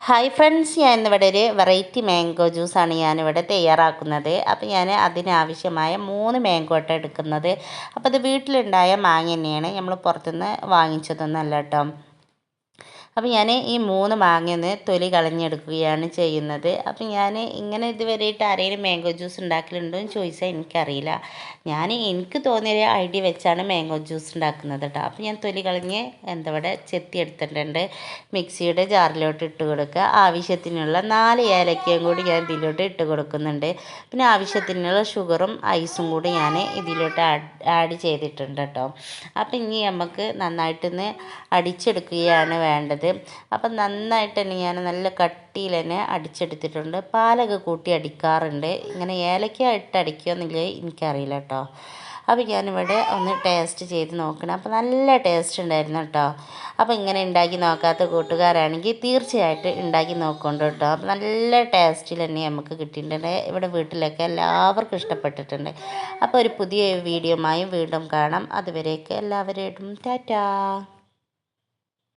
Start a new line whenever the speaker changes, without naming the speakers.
Hi friends ഞാൻ ഇന്നിവിടെ ഒരു വെറൈറ്റി മാംഗോ ജ്യൂസാണ് ഞാനിവിടെ തയ്യാറാക്കുന്നത്. അപ്പോൾ ഞാൻ അതിനാവശ്യമായ മൂന്ന് മാംഗോ എടുക്കുന്നത്. അപ്പോൾ അത് വീട്ടിലുണ്ടായ മാങ്ങ തന്നെയാണ്. നമ്മൾ പുറത്തുനിന്ന് വാങ്ങിച്ചതൊന്നല്ല കേട്ടോ. അപ്പോൾ ഞാൻ ഈ മൂന്ന് മാങ്ങയൊന്ന് തൊലി കളഞ്ഞെടുക്കുകയാണ് ചെയ്യുന്നത്. അപ്പോൾ ഞാൻ ഇങ്ങനെ ഇതുവരെയായിട്ട് ആരെങ്കിലും മാംഗോ ജ്യൂസ് ഉണ്ടാക്കലുണ്ടോ എന്ന് ചോദിച്ചാൽ എനിക്കറിയില്ല. ഞാൻ എനിക്ക് തോന്നിയ ഐഡിയ വെച്ചാണ് മാംഗോ ജ്യൂസ് ഉണ്ടാക്കുന്നത് കേട്ടോ. അപ്പോൾ ഞാൻ തൊലി കളഞ്ഞ് എന്താ ഇവിടെ ചെത്തി എടുത്തിട്ടുണ്ട്. മിക്സിയുടെ ജാറിലോട്ട് ഇട്ട് കൊടുക്കുക. ആവശ്യത്തിനുള്ള നാല് ഏലക്കയും കൂടി ഞാൻ ഇതിലോട്ട് ഇട്ട് കൊടുക്കുന്നുണ്ട്. പിന്നെ ആവശ്യത്തിനുള്ള ഷുഗറും ഐസും കൂടി ഞാൻ ഇതിലോട്ട് ആഡ് ചെയ്തിട്ടുണ്ട് കേട്ടോ. അപ്പോൾ ഇനി നമുക്ക് നന്നായിട്ടൊന്ന് അടിച്ചെടുക്കുകയാണ് വേണ്ടത്. അപ്പം നന്നായിട്ട് തന്നെ ഞാൻ നല്ല കട്ടിയിൽ തന്നെ അടിച്ചെടുത്തിട്ടുണ്ട്. പാലൊക്കെ കൂട്ടി അടിക്കാറുണ്ട്. ഇങ്ങനെ ഏലക്ക ഇട്ട് അടിക്കുമെന്നില്ല എനിക്കറിയില്ല കേട്ടോ. അപ്പോൾ ഞാനിവിടെ ഒന്ന് ടേസ്റ്റ് ചെയ്ത് നോക്കണം. അപ്പോൾ നല്ല ടേസ്റ്റ് ഉണ്ടായിരുന്നു കേട്ടോ. അപ്പോൾ ഇങ്ങനെ ഉണ്ടാക്കി നോക്കാത്ത കൂട്ടുകാരാണെങ്കിൽ തീർച്ചയായിട്ടും ഉണ്ടാക്കി നോക്കുന്നുണ്ട് കേട്ടോ. അപ്പോൾ നല്ല ടേസ്റ്റിൽ തന്നെ നമുക്ക് കിട്ടിയിട്ടുണ്ട്. ഇവിടെ വീട്ടിലൊക്കെ എല്ലാവർക്കും ഇഷ്ടപ്പെട്ടിട്ടുണ്ട്. അപ്പോൾ ഒരു പുതിയ വീഡിയോമായും വീണ്ടും കാണാം. അതുവരെയൊക്കെ എല്ലാവരോടും ടാറ്റാ.